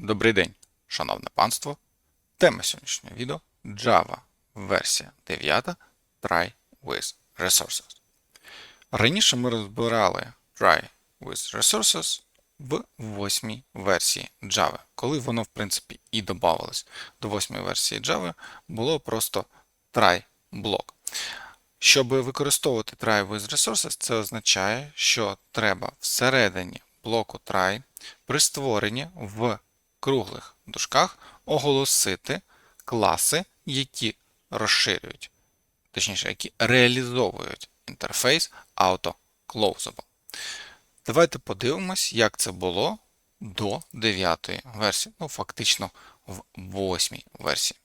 Добрий день, шановне панство. Тема сьогоднішнього відео Java версія 9 Try with Resources. Раніше ми розбирали Try with Resources в восьмій версії Java. Коли воно, в принципі, і додавалось до восьмої версії Java, було просто try блок. Щоб використовувати try with resources, це означає, що треба всередині блоку try при створенні в круглих дужках оголосити класи, які розширюють, точніше, які реалізовують інтерфейс AutoClosable. Давайте подивимось, як це було до 9 версії, ну, фактично в 8 версії.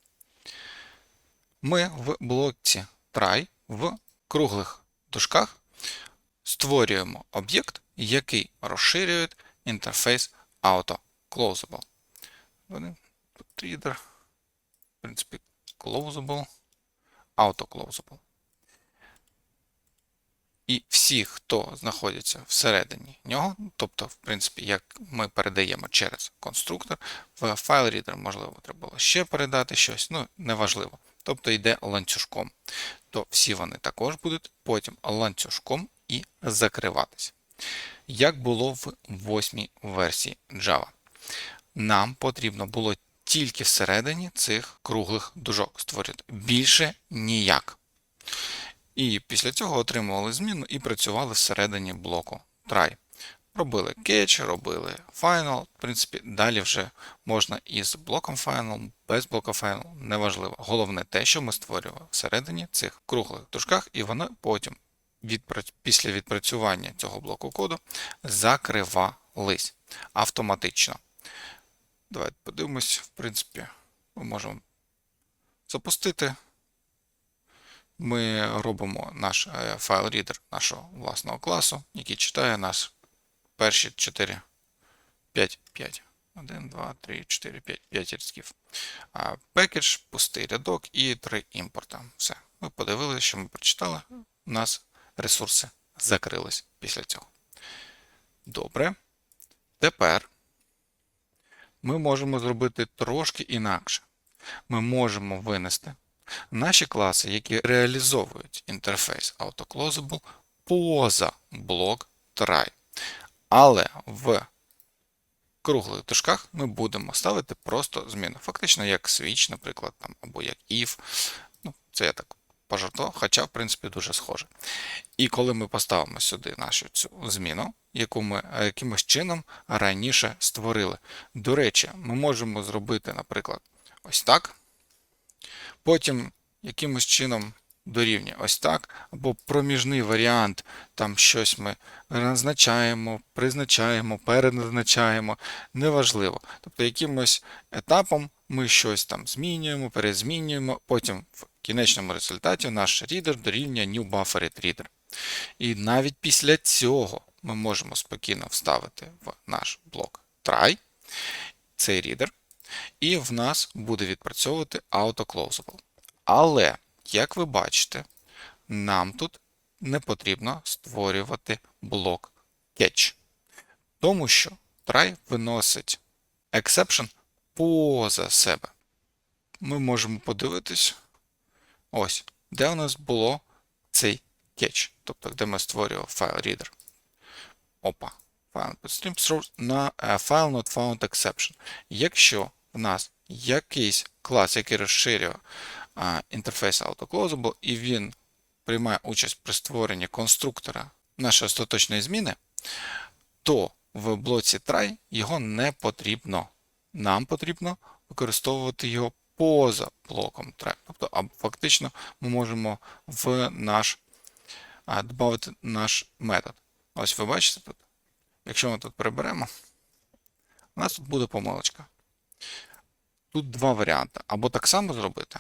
Ми в блоці try в круглих дужках створюємо об'єкт, який розширює інтерфейс AutoClosable. Вони тут reader, в принципі, closable, AutoClosable. І всі, хто знаходяться всередині нього, тобто, в принципі, як ми передаємо через конструктор, в FileReader, можливо, треба було ще передати щось, ну, неважливо. Тобто йде ланцюжком. То всі вони також будуть потім ланцюжком і закриватися. Як було в восьмій версії Java. Нам потрібно було тільки всередині цих круглих дужок створити. Більше ніяк. І після цього отримували зміну і працювали всередині блоку try. Робили catch, робили final. В принципі, далі вже можна із блоком final, без блока final, неважливо. Головне те, що ми створювали всередині цих круглих дужках, і воно потім після відпрацювання цього блоку коду закривались автоматично. Давайте подивимось, в принципі, ми можемо запустити. Ми робимо наш е, файл-рідер нашого власного класу, який читає нас перші 4, 5, 5. 1, 2, 3, 4, 5, 5 рядків. Пекедж, пустий рядок і 3 імпорта. Все. Ми подивилися, що ми прочитали. У нас ресурси закрились після цього. Добре. Тепер ми можемо зробити трошки інакше. Ми можемо винести наші класи, які реалізовують інтерфейс AutoClosable поза блок try. Але в круглих дужках ми будемо ставити просто зміну. Фактично, як switch, наприклад, там, або як if. Ну, Це я так пожартував, хоча, в принципі, дуже схоже. І коли ми поставимо сюди нашу цю зміну, яку ми е, якимось чином раніше створили. До речі, ми можемо зробити, наприклад, ось так. Потім якимось чином дорівнює ось так, або проміжний варіант, там щось ми назначаємо, призначаємо, переназначаємо, неважливо. Тобто, якимось етапом ми щось там змінюємо, перезмінюємо, потім в кінечному результаті наш рідер дорівнює new buffered reader. І навіть після цього ми можемо спокійно вставити в наш блок try цей рідер, і в нас буде відпрацьовувати AutoClosable. Але, як ви бачите, нам тут не потрібно створювати блок catch. Тому що try виносить exception поза себе. Ми можемо подивитись, ось, де у нас було цей catch, тобто де ми створювали файл reader. Опа. Stream source на file not found exception. Якщо в нас якийсь клас, який розширює інтерфейс AutoClosable, і він приймає участь при створенні конструктора нашої остаточної зміни, то в блоці try його не потрібно. Нам потрібно використовувати його поза блоком try. Тобто, фактично ми можемо в наш додати наш метод. Ось ви бачите тут. Якщо ми тут приберемо, у нас тут буде помилочка. Тут два варіанти. Або так само зробити.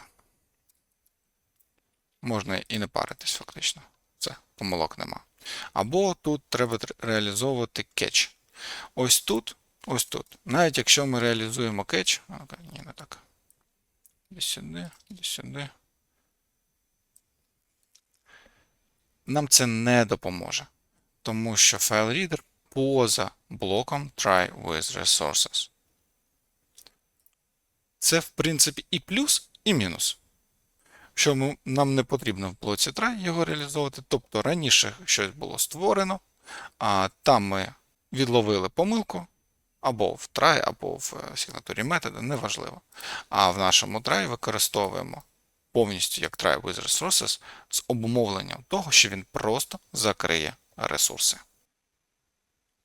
Можна і не паритись, фактично. Це помилок нема. Або тут треба реалізовувати кетч. Ось тут, ось тут. Навіть якщо ми реалізуємо кетч. Ні, не так. Десь сюди, десь сюди. Нам це не допоможе. Тому що FileReader поза блоком Try with Resources. це в принципі і плюс, і мінус. Що ми, нам не потрібно в блоці try його реалізовувати, тобто раніше щось було створено, а там ми відловили помилку, або в try, або в е, сигнатурі методу, неважливо. А в нашому try використовуємо повністю як try with resources з обумовленням того, що він просто закриє ресурси.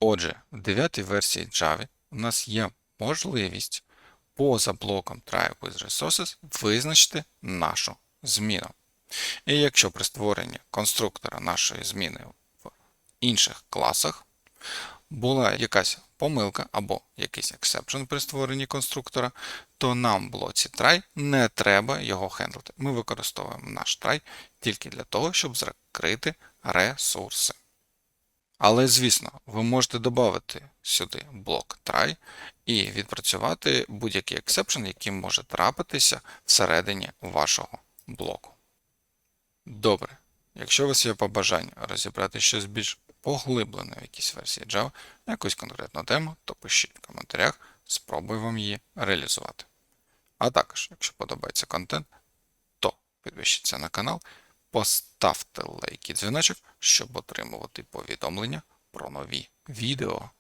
Отже, в 9 версії Java у нас є можливість поза блоком try with resources визначити нашу зміну. І якщо при створенні конструктора нашої зміни в інших класах була якась помилка або якийсь exception при створенні конструктора, то нам в блоці try не треба його хендлити. Ми використовуємо наш try тільки для того, щоб закрити ресурси. Але, звісно, ви можете додати сюди блок try і відпрацювати будь-який exception, який може трапитися всередині вашого блоку. Добре. Якщо у вас є побажання розібрати щось більш поглиблено в якійсь версії Java, на якусь конкретну тему, то пишіть в коментарях, спробую вам її реалізувати. А також, якщо подобається контент, то підпишіться на канал, поставте лайк і дзвіночок, щоб отримувати повідомлення про нові відео.